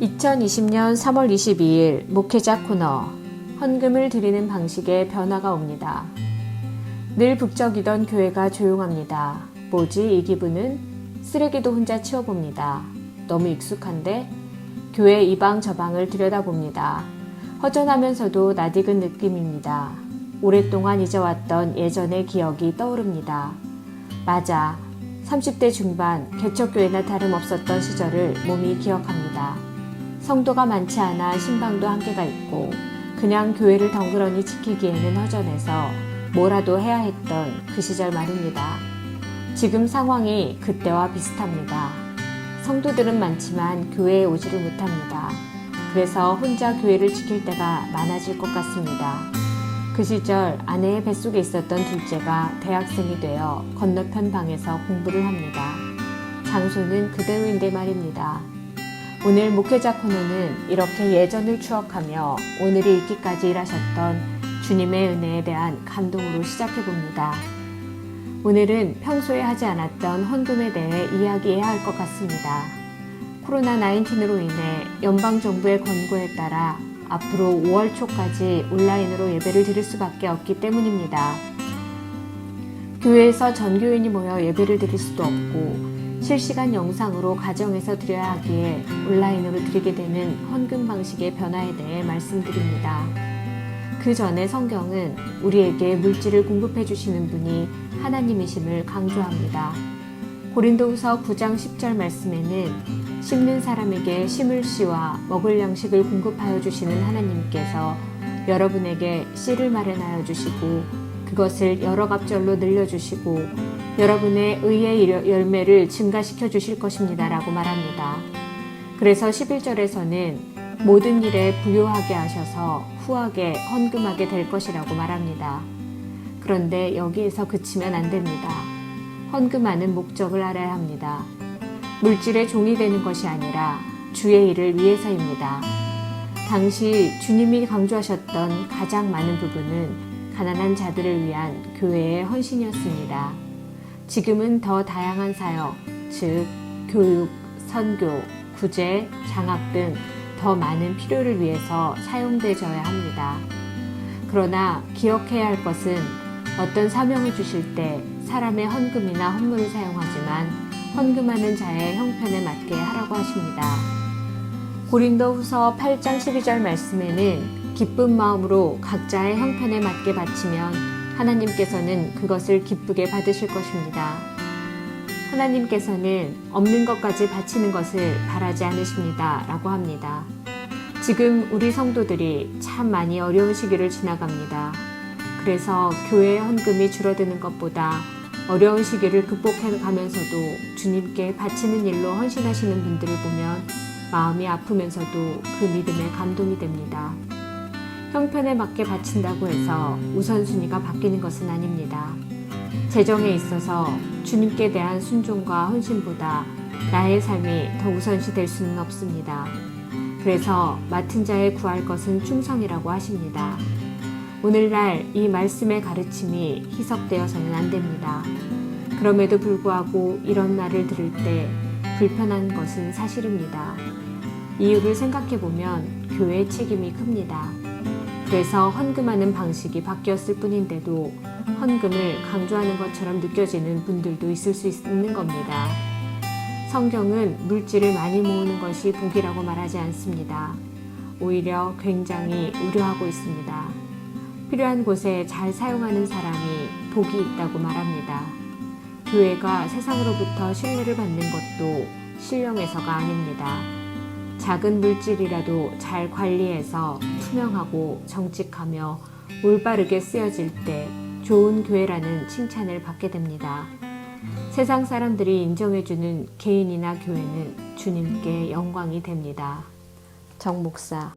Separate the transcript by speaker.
Speaker 1: 2020년 3월 22일 목회자 코너 헌금을 드리는 방식에 변화가 옵니다. 늘 북적이던 교회가 조용합니다. 뭐지 이 기분은? 쓰레기도 혼자 치워봅니다. 너무 익숙한데 교회 이방 저방을 들여다봅니다. 허전하면서도 낯익은 느낌입니다. 오랫동안 잊어왔던 예전의 기억이 떠오릅니다. 맞아. 30대 중반 개척교회나 다름없었던 시절을 몸이 기억합니다. 성도가 많지 않아 신방도 한계가 있고 그냥 교회를 덩그러니 지키기에는 허전해서 뭐라도 해야 했던 그 시절 말입니다. 지금 상황이 그때와 비슷합니다. 성도들은 많지만 교회에 오지를 못합니다. 그래서 혼자 교회를 지킬 때가 많아질 것 같습니다. 그 시절 아내의 뱃속에 있었던 둘째가 대학생이 되어 건너편 방에서 공부를 합니다. 장소는 그대로인데 말입니다. 오늘 목회자 코너는 이렇게 예전을 추억하며 오늘이 있기까지 일하셨던 주님의 은혜에 대한 감동으로 시작해 봅니다. 오늘은 평소에 하지 않았던 헌금에 대해 이야기해야 할 것 같습니다. 코로나19으로 인해 연방정부의 권고에 따라 앞으로 5월 초까지 온라인으로 예배를 드릴 수밖에 없기 때문입니다. 교회에서 전교인이 모여 예배를 드릴 수도 없고 실시간 영상으로 가정에서 드려야 하기에 온라인으로 드리게 되는 헌금 방식의 변화에 대해 말씀드립니다. 그 전에 성경은 우리에게 물질을 공급해 주시는 분이 하나님이심을 강조합니다. 고린도후서 9장 10절 말씀에는 심는 사람에게 심을 씨와 먹을 양식을 공급하여 주시는 하나님께서 여러분에게 씨를 마련하여 주시고 그것을 여러 갑절로 늘려 주시고 여러분의 의의 열매를 증가시켜 주실 것입니다 라고 말합니다. 그래서 11절에서는 모든 일에 부요하게 하셔서 후하게 헌금하게 될 것이라고 말합니다. 그런데 여기에서 그치면 안 됩니다. 헌금하는 목적을 알아야 합니다. 물질의 종이 되는 것이 아니라 주의 일을 위해서입니다. 당시 주님이 강조하셨던 가장 많은 부분은 가난한 자들을 위한 교회의 헌신이었습니다. 지금은 더 다양한 사역, 즉, 교육, 선교, 구제, 장학 등 더 많은 필요를 위해서 사용되져야 합니다. 그러나 기억해야 할 것은 어떤 사명을 주실 때 사람의 헌금이나 헌물을 사용하지만 헌금하는 자의 형편에 맞게 하라고 하십니다. 고린도 후서 8장 12절 말씀에는 기쁜 마음으로 각자의 형편에 맞게 바치면 하나님께서는 그것을 기쁘게 받으실 것입니다. 하나님께서는 없는 것까지 바치는 것을 바라지 않으십니다. 라고 합니다. 지금 우리 성도들이 참 많이 어려운 시기를 지나갑니다. 그래서 교회 헌금이 줄어드는 것보다 어려운 시기를 극복해 가면서도 주님께 바치는 일로 헌신하시는 분들을 보면 마음이 아프면서도 그 믿음에 감동이 됩니다. 형편에 맞게 바친다고 해서 우선순위가 바뀌는 것은 아닙니다. 재정에 있어서 주님께 대한 순종과 헌신보다 나의 삶이 더 우선시 될 수는 없습니다. 그래서 맡은 자에 구할 것은 충성이라고 하십니다. 오늘날 이 말씀의 가르침이 희석되어서는 안 됩니다. 그럼에도 불구하고 이런 말을 들을 때 불편한 것은 사실입니다. 이유를 생각해 보면 교회의 책임이 큽니다. 그래서 헌금하는 방식이 바뀌었을 뿐인데도 헌금을 강조하는 것처럼 느껴지는 분들도 있을 수 있는 겁니다. 성경은 물질을 많이 모으는 것이 복이라고 말하지 않습니다. 오히려 굉장히 우려하고 있습니다. 필요한 곳에 잘 사용하는 사람이 복이 있다고 말합니다. 교회가 세상으로부터 신뢰를 받는 것도 신령해서가 아닙니다. 작은 물질이라도 잘 관리해서 투명하고 정직하며 올바르게 쓰여질 때 좋은 교회라는 칭찬을 받게 됩니다. 세상 사람들이 인정해주는 개인이나 교회는 주님께 영광이 됩니다. 정 목사